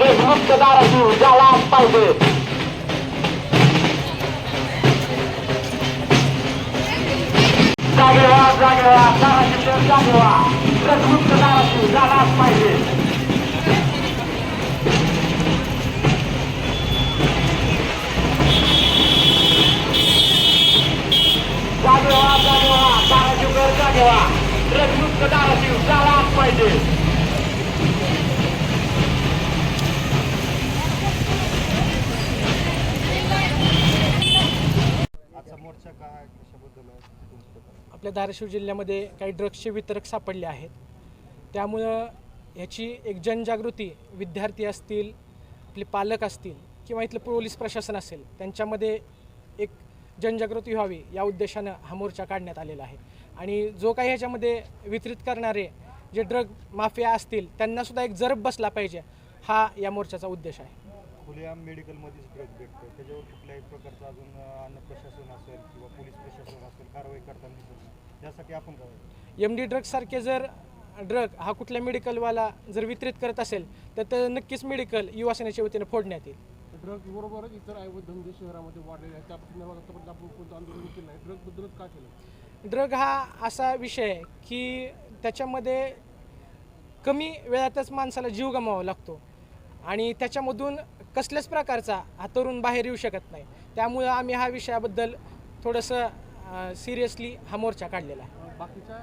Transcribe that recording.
रक्तमुक्त धाराशिव झालाच पाहिजे. जागे व्हा जागे व्हा धाराशिव शहर जागे व्हा रक्तमुक्त धाराशिव झालाच पाहिजे. जागे व्हा जागे व्हा धाराशिवकर जागे व्हा रक्तमुक्त धाराशिव झालाच पाहिजे. काय कशाबद्दल आपल्या धाराशिव जिल्ह्यामध्ये काही ड्रग्सचे वितरक सापडले आहेत. त्यामुळं ह्याची एक जनजागृती विद्यार्थी असतील आपले पालक असतील किंवा इथलं पोलीस प्रशासन असेल त्यांच्यामध्ये एक जनजागृती व्हावी या उद्देशानं हा मोर्चा काढण्यात आलेला आहे. आणि जो काही ह्याच्यामध्ये वितरित करणारे जे ड्रग माफिया असतील त्यांनासुद्धा एक जरब बसला पाहिजे हा या मोर्चाचा उद्देश आहे. खुलेआम मेडिकलमध्येच ड्रग भेटतो. त्याच्यावर कुठल्याही प्रकारचं अजून अन्न प्रशासन असेल किंवा पोलीस प्रशासन असेल कारवाई करताना दिसत नाही. त्यासाठी आपण काय एम डी ड्रग्ससारखे जर ड्रग हा कुठल्या मेडिकलवाला जर वितरित करत असेल तर ते नक्कीच मेडिकल युवा सेनेच्या वतीने फोडण्यात येईल. ड्रग बरोबरच इतर धंदे शहरामध्ये वाढलेले आहेत. त्या संदर्भात आतापर्यंत आपण कोणतं आंदोलन केलं नाही. ड्रगबद्दलच का केलं? ड्रग हा असा विषय आहे की त्याच्यामध्ये कमी वेळातच माणसाला जीव गमावा लागतो. आणि त्याच्यामधून कसल्याच प्रकारचा हा तरुण बाहेर येऊ शकत नाही. त्यामुळं आम्ही हा विषयाबद्दल थोडंसं सिरियसली हा मोर्चा काढलेला आहे. बाकीच्या